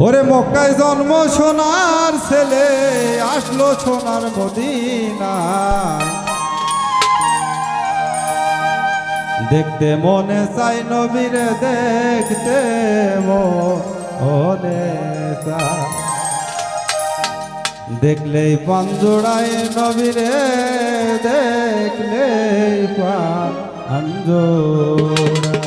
ওরে মক্কায় জন্ম সোনার ছেলে, আসলো সোনার মদিনা। দেখতে মনে চাই নবীরে, দেখতে মনে দেখলেই পাঞ্জোড়ায় নবীরে, দেখলেই পাঞ্জোড়া মক্কায়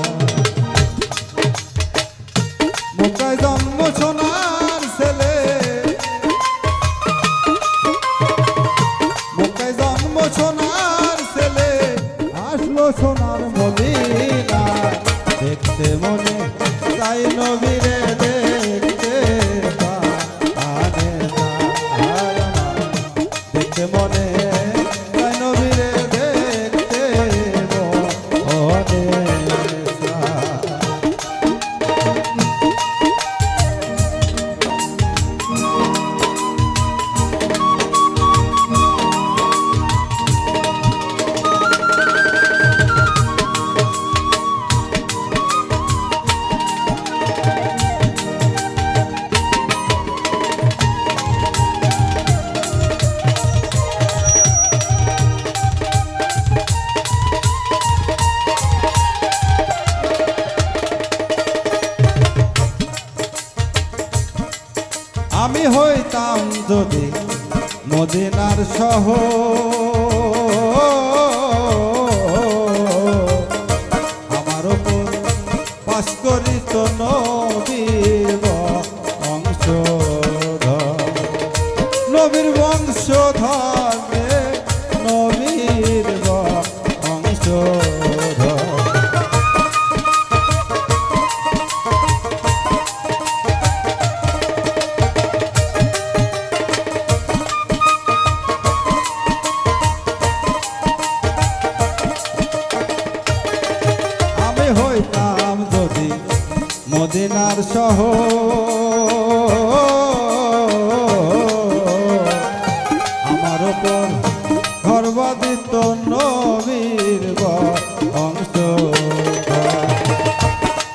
মদিনার সহ হইতাম যদি মদিনার সহ আমার ওপর গর্বাদিত নবীর অংশ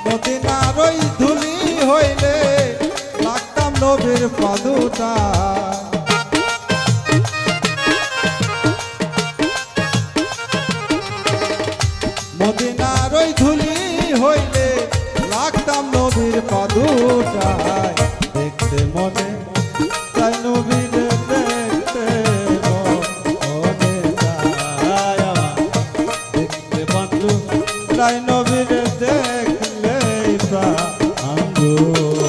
মদিনার ওই ধুলি হইলে লাগতাম নবীর পাদুটা। লাগতাম নবীর পাদুটায় দেখতে মনে তাই নবীর দেখতে মনে। দেখতে তাই নবীর দেখলে প্রাঙ্গুরা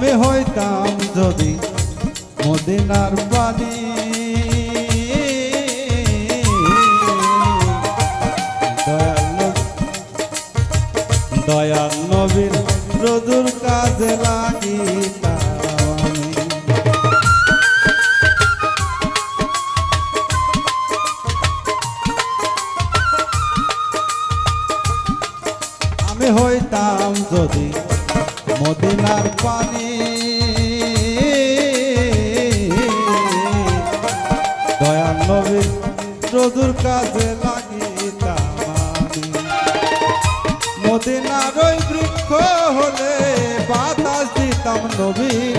আমি হইতাম যদি মদিনার পানি দয়াল নবী- দয়াল নবীর রজুর কাজে লাগিতাম আমি হইতাম যদি মদিনার পানি। নবীর রোজুর কাজে লাগিতাম মদিনার ওই বৃক্ষ হলে বাতাস দিতাম নবীর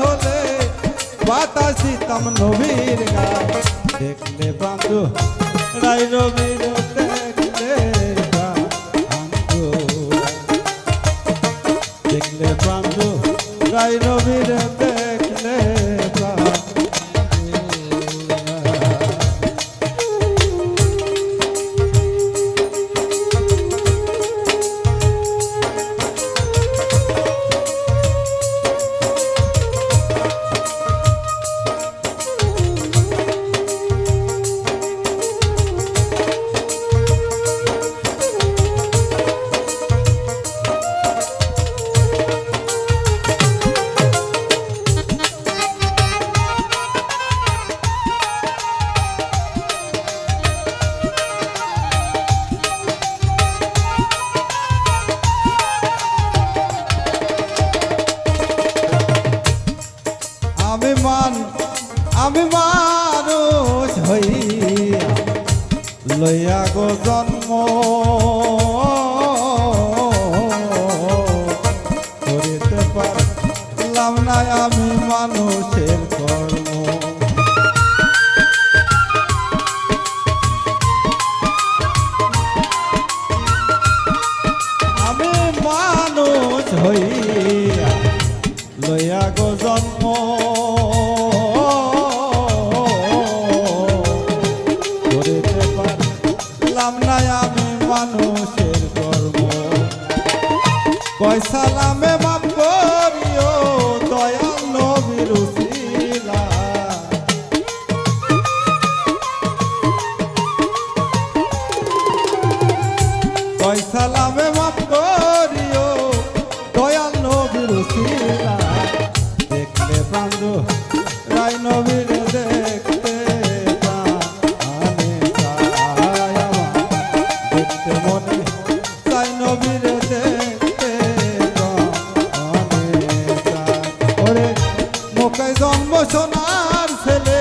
হলে বাতাস দিতাম নবীর গায়। দেখলে বান্ধু রায় রবি দেখলে বান্ধু দেখলে বান্ধু রাই রবির মানুষের কর্ম। আমি মানুষ হইয়া মোকায় জন্ম সোনার ছেলে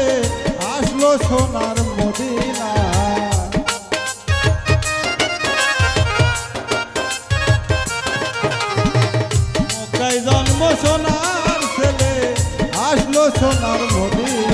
আসলো সোনার মদিনা। মক্কায় জন্ম সোনার ছেলে আসলো সোনার মদিনা।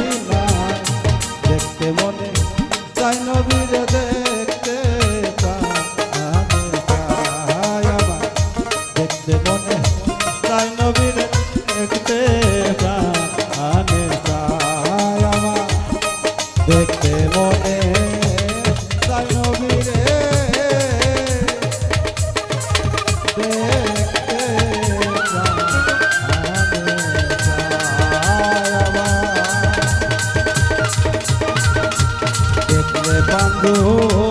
দেখতে মনে নবীরে। দেখতে বান্ধব